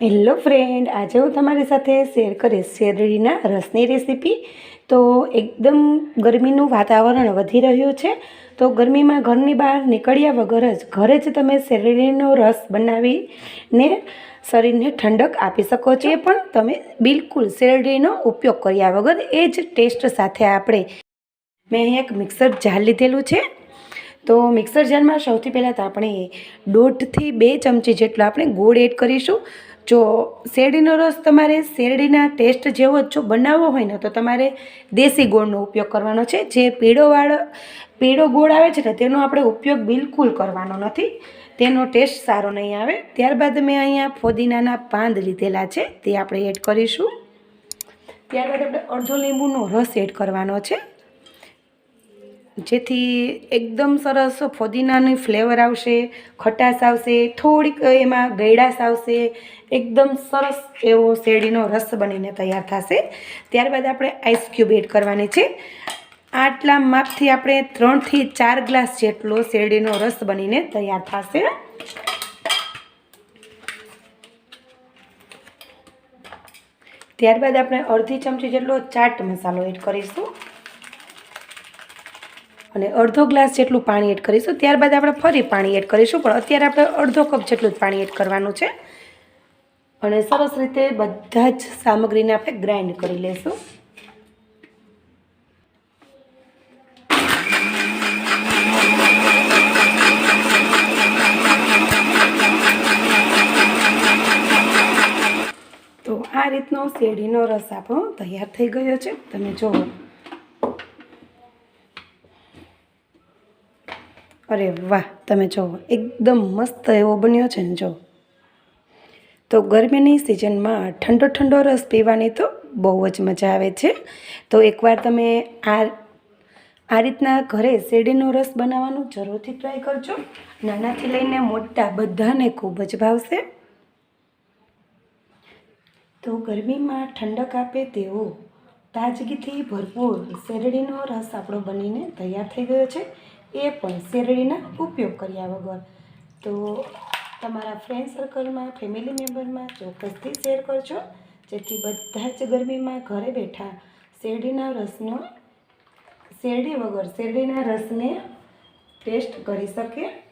Hello friend આજે હું તમારી સાથે શેર કરીશ શેરડીના રસની રેસીપી તો એકદમ ગરમીનું વાતાવરણ વધી રહ્યું છે. તો ગરમીમાં ઘરની બહાર નીકળ્યા વગર જ ઘરે જ તમે શેરડીનો રસ બનાવીને શરીરને ઠંડક આપી શકો છો. પણ તમે બિલકુલ શેરડીનો ઉપયોગ કર્યા વગર એ જ ટેસ્ટ સાથે આપણે મેં એક મિક્સર જાર લીધેલું છે. તો મિક્સર જારમાં સૌથી પહેલાં તો આપણે દોઢથી બે ચમચી જેટલો આપણે ગોળ એડ કરીશું. જો શેરડીનો રસ તમારે શેરડીના ટેસ્ટ જેવો જ બનાવવો હોય ને, તો તમારે દેશી ગોળનો ઉપયોગ કરવાનો છે. જે પીળોવાળો પીળો ગોળ આવે છે ને, તેનો આપણે ઉપયોગ બિલકુલ કરવાનો નથી. તેનો ટેસ્ટ સારો નહીં આવે. ત્યારબાદ મેં અહીંયા ફોદીનાના પાંદ લીધેલા છે, તે આપણે એડ કરીશું. ત્યારબાદ આપણે અડધો લીંબુનો રસ એડ કરવાનો છે. જેથી એકદમ સરસ ફોદીનાની ફ્લેવર આવશે, ખટાશ આવશે, થોડીક એમાં ગળાશ આવશે, એકદમ સરસ એવો શેરડીનો રસ બનીને તૈયાર થશે. ત્યારબાદ આપણે આઈસ એડ કરવાની છે. આટલા માપથી આપણે ત્રણથી ચાર ગ્લાસ જેટલો શેરડીનો રસ બનીને તૈયાર થશે. ત્યારબાદ આપણે અડધી ચમચી જેટલો ચાટ મસાલો એડ કરીશું. અને અડધો ગ્લાસ જેટલું પાણી એડ કરીશું. ત્યારબાદ આપણે ફરી પાણી એડ કરીશું, પણ અત્યારે આપણે અડધો કપ જેટલું જ પાણી એડ કરવાનું છે. અને સરસ રીતે બધા જ સામગ્રીને આપણે ગ્રાઇન્ડ કરી લઈશું તો આ રીતનો શેરડીનો રસ આપણો તૈયાર થઈ ગયો છે. તમે જુઓ. અરે વાહ, તમે જુઓ એકદમ મસ્ત એવો બન્યો છે ને જો. તો ગરમીની સિઝનમાં ઠંડો ઠંડો રસ પીવાની તો બહુ જ મજા આવે છે. તો એકવાર તમે આ આ રીતના ઘરે શેરડીનો રસ બનાવવાનું જરૂરથી ટ્રાય કરજો. નાનાથી લઈને મોટા બધાને ખૂબ જ ભાવશે. તો ગરમીમાં ઠંડક આપે તેવો તાજગીથી ભરપૂર શેરડીનો રસ આપણો બનીને તૈયાર થઈ ગયો છે. એ પણ શેરડીના ઉપયોગ કર્યા વગર. તો તમારા ફ્રેન્ડ સર્કલમાં ફેમિલી મેમ્બરમાં ચોક્કસથી શેર કરજો. જેથી બધા જ ગરમીમાં ઘરે બેઠા શેરડીના રસનો, શેરડી વગર શેરડીના રસને ટેસ્ટ કરી શકે.